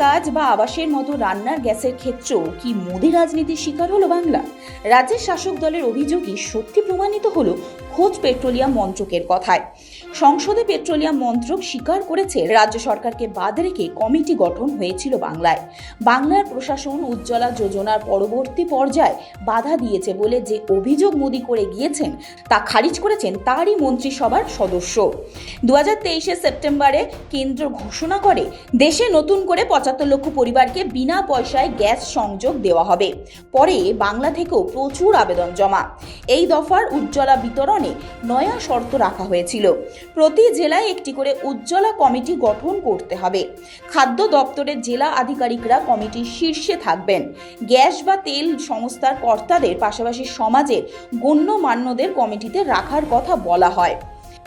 জাহাজ বা আবাসের মতো রান্নার গ্যাসের ক্ষেত্রেও কি মোদি রাজনীতির শিকার হলো বাংলা? রাজ্যের শাসক দলের অভিযোগই সত্যি প্রমাণিত হলো খোঁজ পেট্রোলিয়াম মন্ত্রকের কথায়। সংসদে পেট্রোলিয়াম মন্ত্রক স্বীকার করেছে রাজ্য সরকারকে বাদ রেখে কমিটি গঠন হয়েছিল বাংলায়। বাংলার প্রশাসন উজ্জ্বলা যোজনার পরবর্তী পর্যায়ে বাধা দিয়েছে বলে যে অভিযোগ মোদি করে গিয়েছেন তা খারিজ করেছেন তারই মন্ত্রিসভার সদস্য। দু হাজার সেপ্টেম্বরে কেন্দ্র ঘোষণা করে দেশে নতুন করে পঁচাত্তর লক্ষ পরিবারকে বিনা পয়সায় গ্যাস সংযোগ দেওয়া হবে। পরে বাংলা থেকেও প্রচুর আবেদন জমা। এই দফার উজ্জ্বলা বিতরণে নয়া শর্ত রাখা হয়েছিল। প্রতি জেলায় একটি করে উজ্জ্বলা কমিটি গঠন করতে হবে। খাদ্য দপ্তরের জেলা আধিকারিকরা কমিটির শীর্ষে থাকবেন। গ্যাস বা তেল সংস্থার কর্তাদের পাশাপাশি সমাজের গণ্যমান্যদের কমিটিতে রাখার কথা বলা হয়।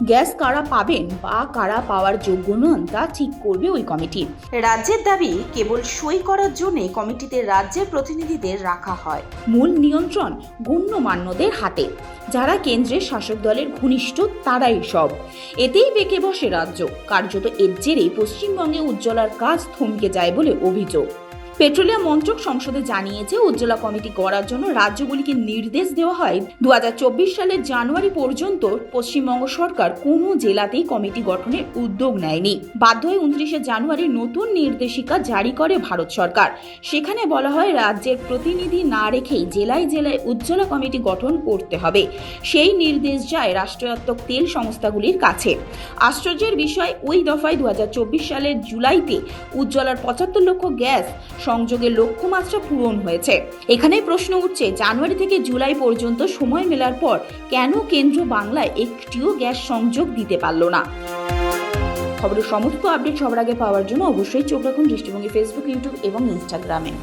গ্যাস কারা পাবেন বা কারা পাওয়ার যোগ্য নন তা ঠিক করবে ওই কমিটি। রাজ্যের দাবি কেবল সই করার জন্য কমিটিতে রাজ্যের প্রতিনিধিদের রাখা হয়। মূল নিয়ন্ত্রণ গণ্যমান্যদের হাতে। যারা কেন্দ্রের শাসক দলের ঘনিষ্ঠ তারাই সব। এতেই বেঁকে বসে রাজ্য। কার্যত এর জেরেই পশ্চিমবঙ্গে উজ্জ্বলার কাজ থমকে যায় বলে অভিযোগ। পেট্রোলিয়াম মন্ত্রক সংসদে জানিয়েছে, উজ্জ্বলা কমিটি করার জন্য রাজ্যগুলিকে নির্দেশ দেওয়া হয়। দু হাজার চব্বিশ সালের জানুয়ারি পর্যন্ত পশ্চিমবঙ্গ সরকার কোনো জেলাতেই কমিটি গঠনের উদ্যোগ নেয়নি। বাধ্য হয়ে উনত্রিশে জানুয়ারি নতুন নির্দেশিকা জারি করে ভারত সরকার। সেখানে বলা হয়, রাজ্যের প্রতিনিধি না রেখেই জেলায় জেলায় উজ্জ্বলা কমিটি গঠন করতে হবে। সেই নির্দেশ যায় রাষ্ট্রায়ত্ত তেল সংস্থাগুলির কাছে। আশ্চর্যের বিষয়, ওই দফায় দু হাজার চব্বিশ সালের জুলাইতে উজ্জ্বলার পঁচাত্তর লক্ষ গ্যাস সংযোগের লক্ষ্যমাত্রা পূরণ হয়েছে। এখানে প্রশ্ন উঠছে, জানুয়ারি থেকে জুলাই পর্যন্ত সময় মেলার পর কেন কেন্দ্র বাংলায় একটিও গ্যাস সংযোগ দিতে পারল না? খবরের সমস্ত আপডেট সবার আগে পাওয়ার জন্য অবশ্যই চোখ রাখুন দৃষ্টিভঙ্গি ফেসবুক ইউটিউব এবং ইনস্টাগ্রামে